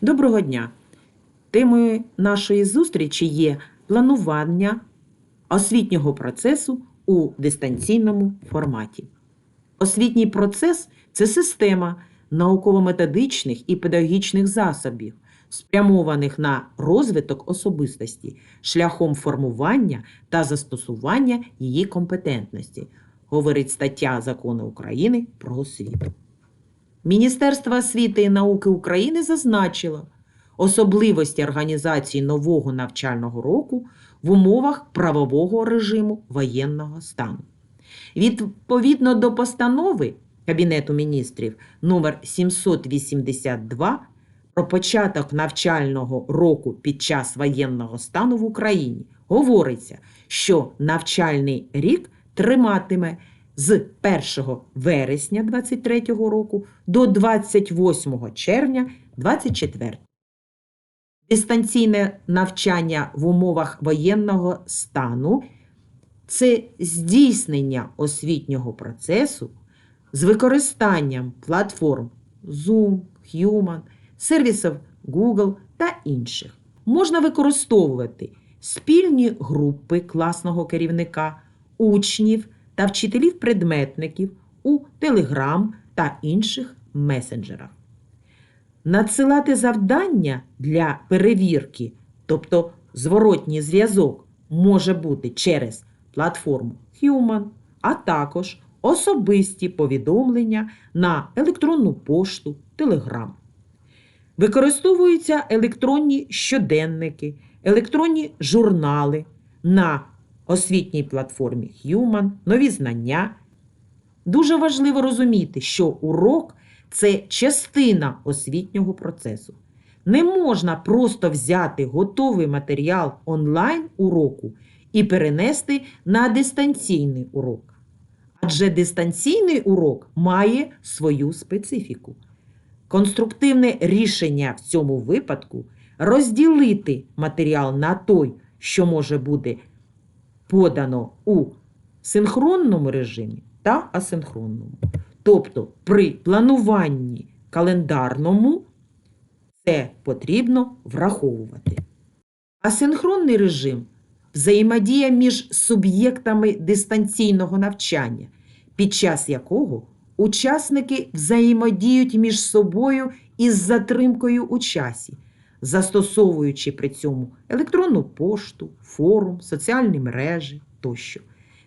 Доброго дня! Темою нашої зустрічі є планування освітнього процесу у дистанційному форматі. Освітній процес це система науково-методичних і педагогічних засобів, спрямованих на розвиток особистості шляхом формування та застосування її компетентності, говорить стаття Закону України про освіту. Міністерство освіти і науки України зазначило особливості організації нового навчального року в умовах правового режиму воєнного стану. Відповідно до постанови Кабінету міністрів номер 782 про початок навчального року під час воєнного стану в Україні говориться, що навчальний рік триматиме з 1 вересня 2023 року до 28 червня 2024. Дистанційне навчання в умовах воєнного стану це здійснення освітнього процесу з використанням платформ Zoom, Human, сервісів Google та інших. Можна використовувати спільні групи класного керівника, учнів та вчителів-предметників у Telegram та інших месенджерах. Надсилати завдання для перевірки, тобто зворотній зв'язок, може бути через платформу Human, а також особисті повідомлення на електронну пошту Telegram. Використовуються електронні щоденники, електронні журнали на освітній платформі Human, нові знання. Дуже важливо розуміти, що урок це частина освітнього процесу. Не можна просто взяти готовий матеріал онлайн уроку і перенести на дистанційний урок. Адже дистанційний урок має свою специфіку. Конструктивне рішення в цьому випадку розділити матеріал на той, що може бути подано у синхронному режимі та асинхронному. Тобто при плануванні календарному це потрібно враховувати. Асинхронний режим взаємодія між суб'єктами дистанційного навчання, під час якого учасники взаємодіють між собою із затримкою у часі, застосовуючи при цьому електронну пошту, форум, соціальні мережі тощо.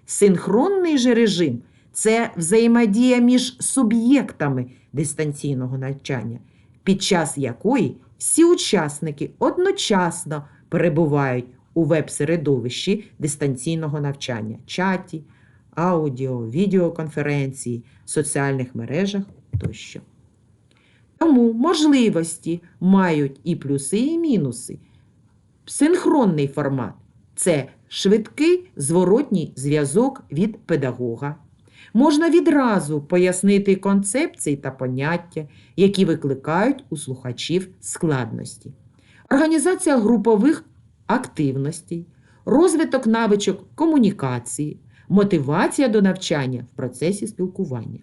Синхронний же режим це взаємодія між суб'єктами дистанційного навчання, під час якої всі учасники одночасно перебувають у веб-середовищі дистанційного навчання, чаті, аудіо, відеоконференції, соціальних мережах тощо. Тому можливості мають і плюси, і мінуси. Синхронний формат це швидкий зворотній зв'язок від педагога. Можна відразу пояснити концепції та поняття, які викликають у слухачів складності. Організація групових активностей, розвиток навичок комунікації, мотивація до навчання в процесі спілкування.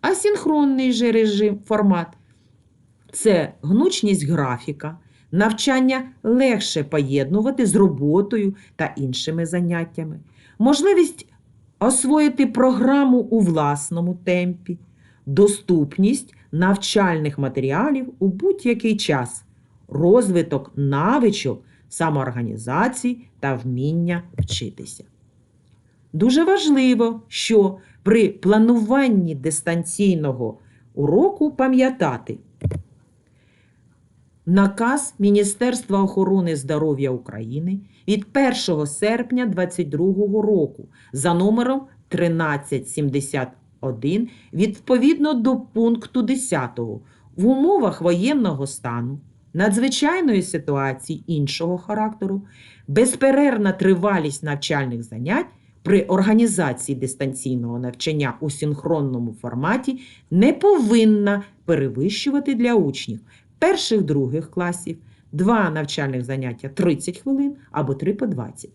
Асінхронний же режим формат це гнучність графіка, навчання легше поєднувати з роботою та іншими заняттями, можливість освоїти програму у власному темпі, доступність навчальних матеріалів у будь-який час, розвиток навичок самоорганізації та вміння вчитися. Дуже важливо, що при плануванні дистанційного уроку пам'ятати наказ Міністерства охорони здоров'я України від 1 серпня 2022 року за номером 1371 відповідно до пункту 10 в умовах воєнного стану, надзвичайної ситуації іншого характеру, безперервна тривалість навчальних занять при організації дистанційного навчання у синхронному форматі не повинна перевищувати для учнів перших других класів два навчальних заняття 30 хвилин або 3 по 20.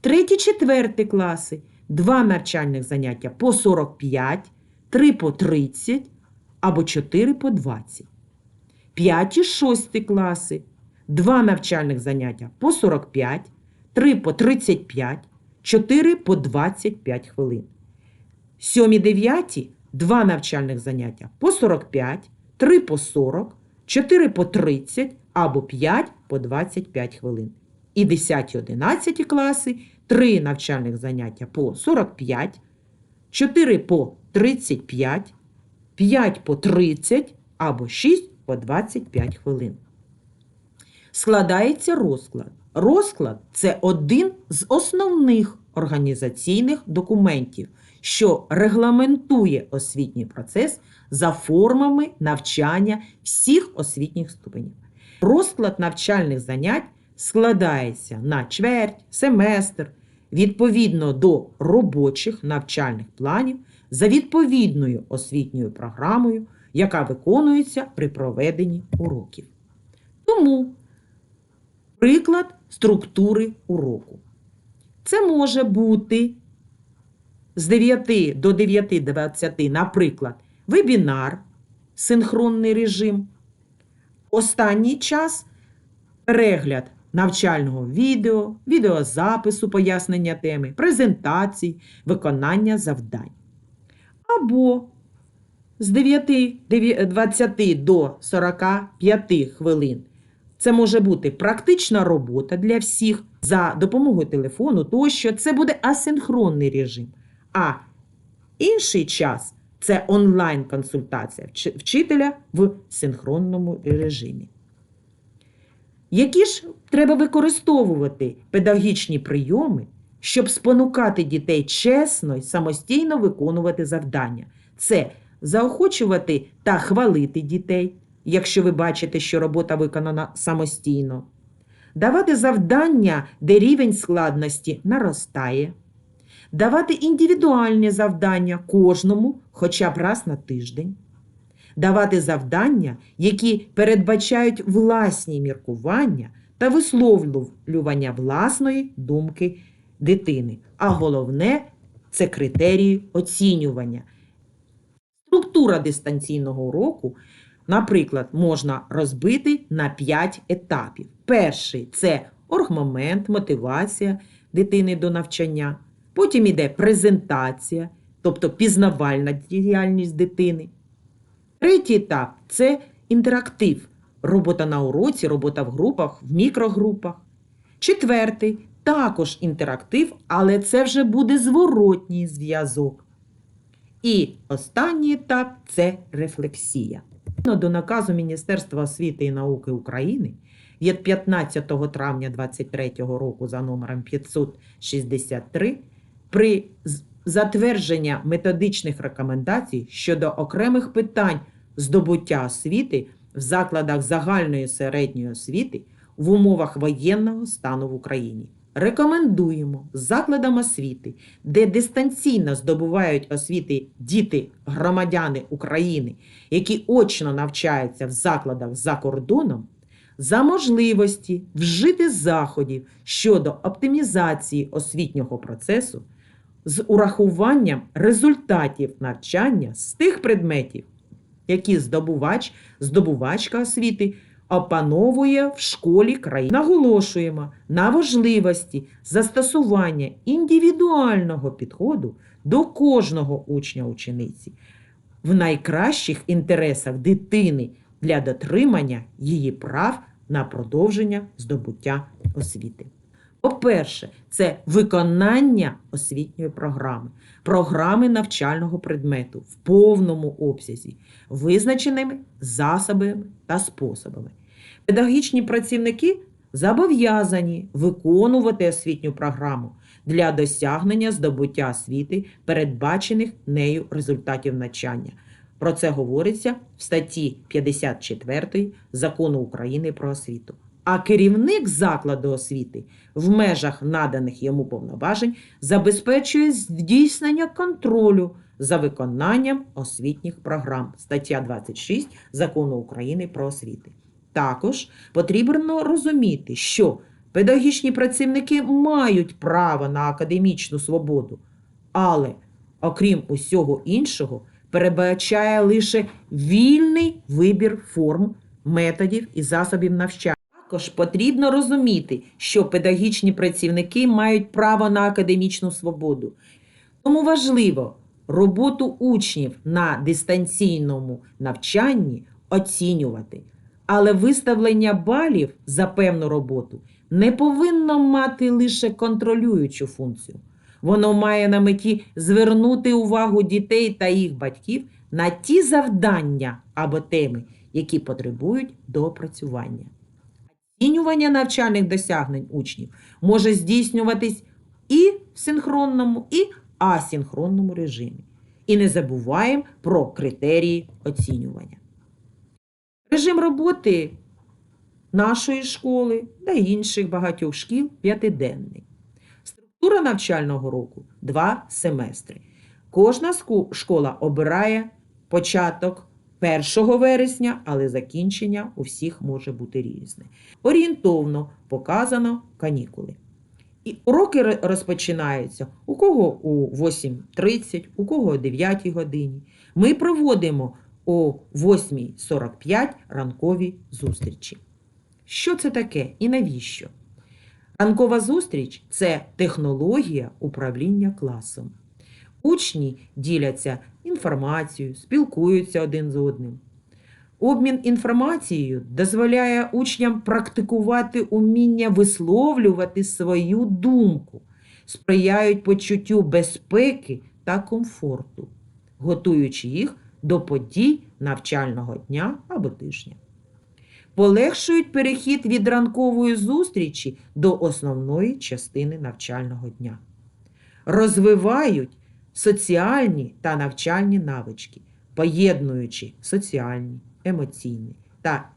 Треті, четверті класи два навчальних заняття по 45, 3 по 30 або 4 по 20. 5 і 6 класи, 2 навчальних заняття по 45, 3 по 35, 4 по 25 хвилин. 7 9 2 навчальних заняття по 45, 3 по 40, 4 по 30 або 5 по 25 хвилин. І 10 11 класи 3 навчальних заняття по 45, 4 по 35, 5 по 30 або 6 по 25 хвилин. Складається розклад. Розклад це один з основних організаційних документів, що регламентує освітній процес за формами навчання всіх освітніх ступенів. Розклад навчальних занять складається на чверть, семестр, відповідно до робочих навчальних планів за відповідною освітньою програмою, яка виконується при проведенні уроків. Тому приклад структури уроку. Це може бути з 9 до 9.20, наприклад, вебінар, синхронний режим. Останній час перегляд навчального відео, відеозапису пояснення теми, презентацій, виконання завдань. Або з 9.20 до 45 хвилин. Це може бути практична робота для всіх за допомогою телефону, тощо це буде асинхронний режим. А інший час це онлайн-консультація вчителя в синхронному режимі. Які ж треба використовувати педагогічні прийоми, щоб спонукати дітей чесно й самостійно виконувати завдання? Це заохочувати та хвалити дітей, якщо ви бачите, що робота виконана самостійно, давати завдання, де рівень складності наростає, давати індивідуальні завдання кожному хоча б раз на тиждень, давати завдання, які передбачають власні міркування та висловлювання власної думки дитини. А головне це критерії оцінювання. Структура дистанційного уроку, наприклад, можна розбити на 5 етапів. Перший це оргмомент, мотивація дитини до навчання. Потім іде презентація, тобто пізнавальна діяльність дитини. Третій етап це інтерактив. Робота на уроці, робота в групах, в мікрогрупах. Четвертий також інтерактив, але це вже буде зворотній зв'язок. І останній етап це рефлексія. До наказу Міністерства освіти і науки України від 15 травня 2023 року за номером 563 при з- затвердження методичних рекомендацій щодо окремих питань здобуття освіти в закладах загальної середньої освіти в умовах воєнного стану в Україні. Рекомендуємо закладам освіти, де дистанційно здобувають освіти діти, громадяни України, які очно навчаються в закладах за кордоном, за можливості вжити заходів щодо оптимізації освітнього процесу з урахуванням результатів навчання з тих предметів, які здобувач, здобувачка освіти опановує в школі країни. Наголошуємо на важливості застосування індивідуального підходу до кожного учня-учениці в найкращих інтересах дитини для дотримання її прав на продовження здобуття освіти. По-перше, це виконання освітньої програми, програми навчального предмету в повному обсязі, визначеними засобами та способами. Педагогічні працівники зобов'язані виконувати освітню програму для досягнення здобуття освіти, передбачених нею результатів навчання. Про це говориться в статті 54 Закону України про освіту. А керівник закладу освіти в межах наданих йому повноважень забезпечує здійснення контролю за виконанням освітніх програм. Стаття 26 Закону України про освіти. Також потрібно розуміти, що педагогічні працівники мають право на академічну свободу, але, окрім усього іншого, передбачає лише вільний вибір форм методів і засобів навчання. Також потрібно розуміти, що педагогічні працівники мають право на академічну свободу. Тому важливо роботу учнів на дистанційному навчанні оцінювати. Але виставлення балів за певну роботу не повинно мати лише контролюючу функцію. Воно має на меті звернути увагу дітей та їх батьків на ті завдання або теми, які потребують доопрацювання. Оцінювання навчальних досягнень учнів може здійснюватись і в синхронному, і асинхронному режимі. І не забуваємо про критерії оцінювання. Режим роботи нашої школи та інших багатьох шкіл п'ятиденний. Структура навчального року два семестри. Кожна школа обирає початок 1 вересня, але закінчення у всіх може бути різне. Орієнтовно показано канікули. І уроки розпочинаються у кого у 8.30, у кого о 9 годині. Ми проводимо о 8.45 ранкові зустрічі. Що це таке і навіщо? Ранкова зустріч це технологія управління класом. Учні діляться інформацією, спілкуються один з одним. Обмін інформацією дозволяє учням практикувати уміння висловлювати свою думку, сприяють почуттю безпеки та комфорту, готуючи їх до подій навчального дня або тижня. Полегшують перехід від ранкової зустрічі до основної частини навчального дня. Розвивають соціальні та навчальні навички, поєднуючи соціальні, емоційний та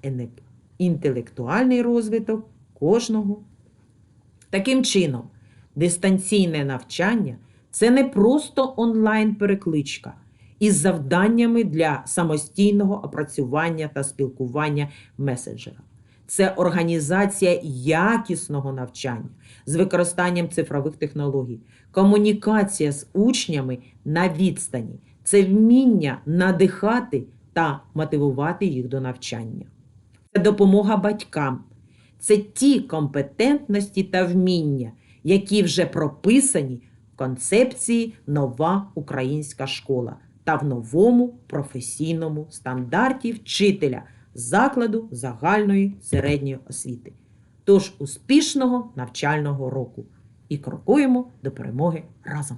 інтелектуальний розвиток кожного. Таким чином, дистанційне навчання це не просто онлайн-перекличка із завданнями для самостійного опрацювання та спілкування месенджера. Це організація якісного навчання з використанням цифрових технологій, комунікація з учнями на відстані, це вміння надихати та мотивувати їх до навчання. Це допомога батькам. Це ті компетентності та вміння, які вже прописані в концепції Нова українська школа та в новому професійному стандарті вчителя закладу загальної середньої освіти. Тож успішного навчального року і крокуємо до перемоги разом!